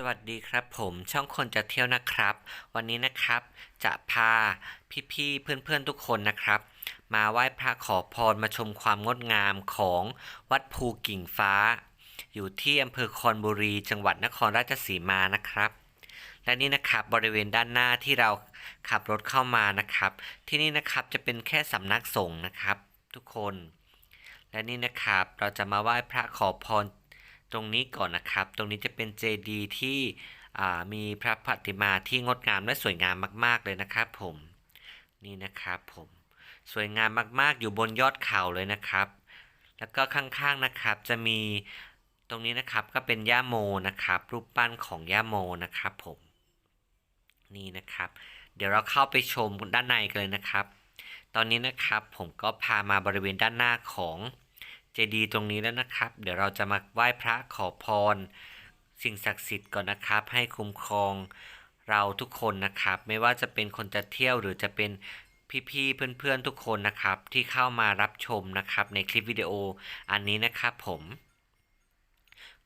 สวัสดีครับผมช่องคนจะเที่ยวนะครับ วันนี้นะครับจะพาพี่ๆเพื่อนๆทุกคนนะครับ มาไหว้พระขอพรมาชมความงดงามของวัดภูกิ่งฟ้า อยู่ที่อำเภอคอนบุรี จังหวัดนครราชสีมานะครับ และนี่นะครับบริเวณด้านหน้าที่เราขับรถเข้ามานะครับ ที่นี่นะครับจะเป็นแค่สำนักสงฆ์นะครับ ทุกคน และนี่นะครับเราจะมาไหว้พระขอพร ตรงนี้ก่อนนะครับ ตรงนี้จะเป็นเจดีย์ที่มีพระปฏิมาที่งดงามและสวยงามมาก ๆ เลยนะครับผม นี่นะครับผม สวยงามมาก ๆ อยู่บนยอดเขาเลยนะครับ แล้วก็ข้างๆนะครับจะมีตรงนี้นะครับก็เป็นย่าโมนะครับ รูปปั้นของย่าโมนะครับผม นี่นะครับ เดี๋ยวเราเข้าไปชมด้านในกันเลยนะครับ ตอนนี้นะครับผมก็พามาบริเวณด้านหน้าของ เจดีย์ตรงนี้แล้วนะครับ เดี๋ยวเราจะมาไหว้พระขอพร สิ่งศักดิ์สิทธิ์ก่อนนะครับ ให้คุ้มครองเราทุกคนนะครับ ไม่ว่าจะเป็นคนจะเที่ยวหรือจะเป็นพี่ๆเพื่อนๆทุกคนนะครับ ที่เข้ามารับชมนะครับในคลิปวิดีโออันนี้นะครับผม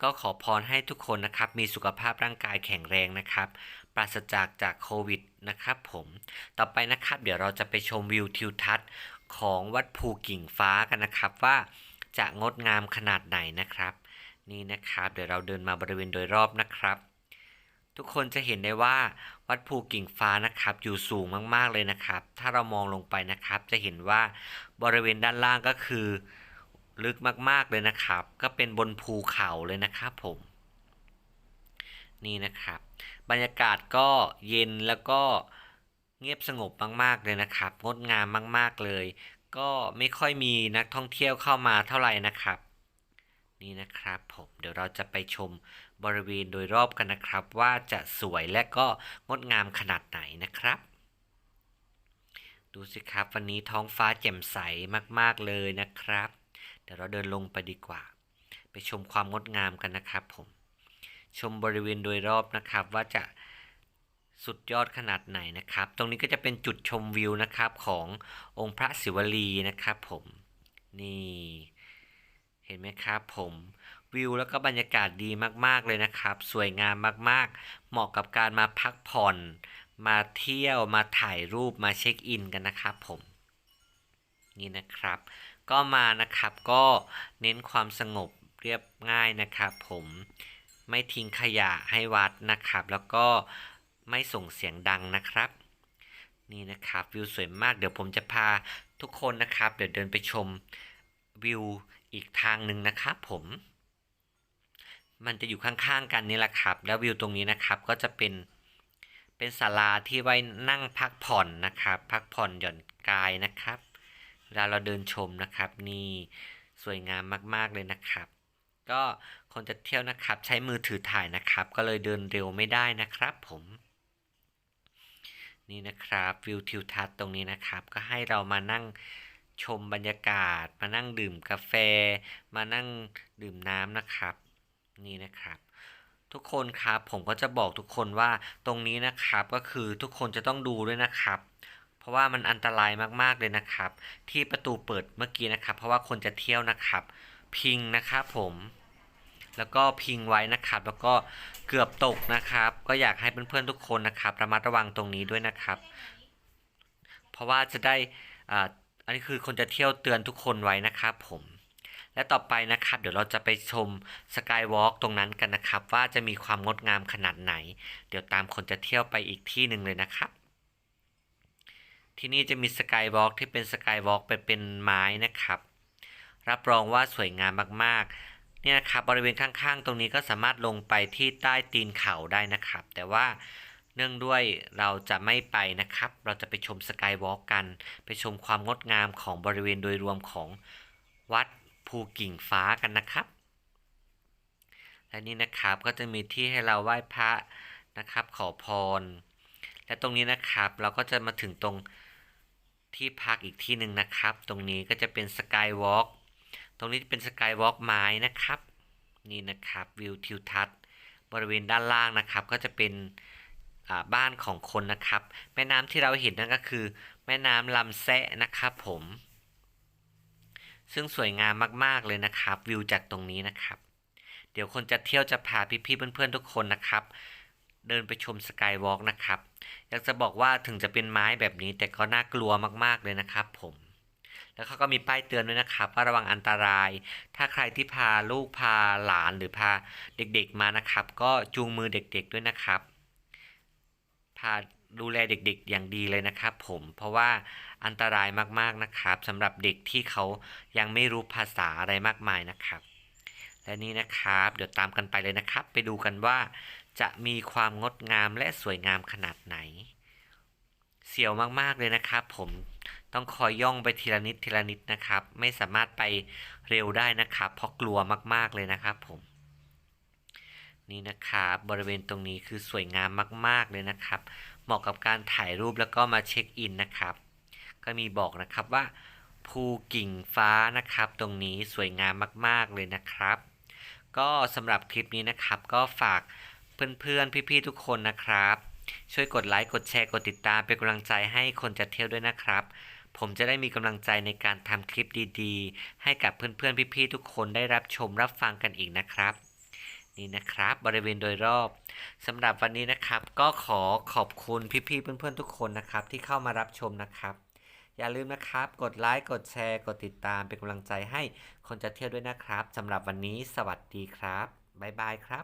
ก็ขอพรให้ทุกคนนะครับมีสุขภาพร่างกายแข็งแรงนะครับ ปราศจากจากโควิดนะครับผมต่อไปนะครับ เดี๋ยวเราจะไปชมวิวทิวทัศน์ของวัดภูกิ่งฟ้ากันนะครับว่า จะงดงามขนาดไหนนะครับ นี่นะครับ เดี๋ยวเราเดินมาบริเวณโดยรอบนะครับ ทุกคนจะเห็นได้ว่าวัดภูกิ่งฟ้านะครับ อยู่สูงมากๆเลยนะครับ ถ้าเรามองลงไปนะครับ จะเห็นว่าบริเวณด้านล่างก็คือ ลึกมากๆเลยนะครับ ก็เป็นบนภูเขาเลยนะครับผม นี่นะครับ บรรยากาศก็เย็นแล้วก็เงียบสงบมาก ๆ เลยนะครับ งดงามมาก ๆ เลย ก็ไม่ค่อยมีนักท่องเที่ยวเข้ามาเท่าไหร่นะครับ นี่นะครับผมเดี๋ยวเราจะไปชมบริเวณโดยรอบกันนะครับ ว่าจะสวยและก็งดงามขนาดไหนนะครับ ดูสิครับวันนี้ท้องฟ้าแจ่มใสมากๆเลยนะครับ เดี๋ยวเราเดินลงไปดีกว่า ไปชมความงดงามกันนะครับผมชมบริเวณโดยรอบนะครับว่าจะ สุดยอดขนาดไหนนะครับ ตรงนี้ก็จะเป็นจุดชมวิวนะครับขององค์พระศิวลีนะครับผมนี่เห็นไหมครับผมวิวแล้วก็บรรยากาศดีมากๆเลยนะครับ สวยงามมากๆ เหมาะกับการมาพักผ่อน มาเที่ยวมาถ่ายรูปมาเช็คอินกันนะครับผมนี่นะครับ ก็มานะครับก็เน้นความสงบเรียบง่ายนะครับ ผมไม่ทิ้งขยะให้วัดนะครับ แล้วก็ ไม่ส่งเสียงดังนะครับ นี่นะครับวิวสวยมากเดี๋ยวผมจะพาทุกคนนะครับ เดี๋ยวเดินไปชมวิวอีกทางหนึ่งนะครับผม มันจะอยู่ข้างๆกันนี่แหละครับ แล้ววิวตรงนี้นะครับก็จะเป็นเป็นศาลาที่ไว้นั่งพักผ่อนนะครับ พักผ่อนหย่อนกายนะครับเวลาเราเดินชมนะครับ นี่สวยงามมากๆเลยนะครับ ก็คนจะเที่ยวนะครับ ใช้มือถือถ่ายนะครับ ก็เลยเดินเร็วไม่ได้นะครับผม นี่นะครับวิวทิวทัศน์ตรงนี้นะครับ ก็ให้เรามานั่งชมบรรยากาศ มานั่งดื่มกาแฟ มานั่งดื่มน้ำนะครับ นี่นะครับ ทุกคนครับผมก็จะบอกทุกคนว่าตรงนี้นะครับก็คือทุกคนจะต้องดูด้วยนะครับ เพราะว่ามันอันตรายมากๆเลยนะครับ ที่ประตูเปิดเมื่อกี้นะครับ เพราะว่าคนจะเที่ยวนะครับ พิงนะครับผม แล้วก็พิงไว้นะครับ แล้วก็เกือบตกนะครับ ก็อยากให้เพื่อนๆทุกคนนะครับ ระมัดระวังตรงนี้ด้วยนะครับ เพราะว่าจะได้อ่าอันนี้คือคนจะเที่ยวเตือนทุกคนไว้นะครับผมและต่อไปนะครับ เดี๋ยวเราจะไปชมสกายวอล์กตรงนั้นกันนะครับ ว่าจะมีความงดงามขนาดไหน เดี๋ยวตามคนจะเที่ยวไปอีกที่หนึ่งเลยนะครับ ที่นี่จะมีสกายวอล์กที่เป็นสกายวอล์กเป็นเป็นไม้นะครับ รับรองว่าสวยงามมากๆ เนี่ยนะครับบริเวณข้างๆ ตรงนี้ก็สามารถลงไปที่ใต้ตีนเขาได้นะครับ แต่ว่าเนื่องด้วยเราจะไม่ไปนะครับ เราจะไปชมสกายวอล์กกัน ไปชมความงดงามของบริเวณโดยรวมของวัดภูกิ่งฟ้ากันนะครับ และนี่นะครับก็จะมีที่ให้เราไหว้พระนะครับ ขอพร และตรงนี้นะครับเราก็จะมาถึงตรงที่พักอีกที่หนึ่งนะครับ ตรงนี้ก็จะเป็นสกายวอล์ก ตรงนี้เป็นสกายวอล์กไม้นะครับ นี่นะครับวิวทิวทัศน์บริเวณด้านล่างนะครับ ก็จะเป็นบ้านของคนนะครับ แม่น้ำที่เราเห็นนั่นก็คือ แม่น้ำลำแซะนะครับผม ซึ่งสวยงามมากๆเลยนะครับ วิวจากตรงนี้นะครับ เดี๋ยวคนจะเที่ยวจะพาพี่ๆเพื่อนๆทุกคนนะครับ เดินไปชมสกายวอล์กนะครับ อยากจะบอกว่าถึงจะเป็นไม้แบบนี้แต่ก็น่ากลัวมากๆเลยนะครับผม แล้วเขาก็มีป้ายเตือนด้วยนะครับว่าระวังอันตราย ถ้าใครที่พาลูกพาหลานหรือพาเด็กๆมานะครับ ก็จูงมือเด็กๆด้วยนะครับ พาดูแลเด็กๆอย่างดีเลยนะครับ ผมเพราะว่าอันตรายมากๆนะครับสำหรับเด็กที่เขายังไม่รู้ภาษาอะไรมากมายนะครับ และนี่นะครับ เดี๋ยวตามกันไปเลยนะครับ ไปดูกันว่า จะมีความงดงามและสวยงามขนาดไหน เสียวมากๆเลยนะครับ ผม ต้องคอยย่องไปทีละนิดทีละนิดนะครับ ไม่สามารถไปเร็วได้นะครับเพราะกลัวมากๆเลยนะครับผมนี่นะครับบริเวณตรงนี้คือสวยงามมาก ๆเลยนะครับ เหมาะกับการถ่ายรูปแล้วก็มาเช็คอินนะครับ ก็มีบอกนะครับว่าภูกิ่งฟ้านะครับ ตรงนี้สวยงามมาก ๆเลยนะครับ ก็สำหรับคลิปนี้นะครับ ก็ฝากเพื่อนๆพี่ๆทุกคนนะครับ ช่วยกดไลค์กดแชร์กดติดตามเป็นกำลังใจให้คนจะเที่ยวด้วยนะครับ ผมจะได้มีกำลังใจในการทำคลิปดีๆ ให้กับเพื่อนๆ พี่ๆ ทุกคนได้รับชมรับฟังกันอีกนะครับ นี่นะครับบริเวณโดยรอบสำหรับวันนี้นะครับ ก็ขอขอบคุณพี่ๆ เพื่อนๆ ทุกคนนะครับ ที่เข้ามารับชมนะครับ อย่าลืมนะครับ กดไลค์กดแชร์ กดติดตามเป็นกำลังใจให้คนจะเที่ยวด้วยนะครับสำหรับวันนี้สวัสดีครับบ๊ายบายครับ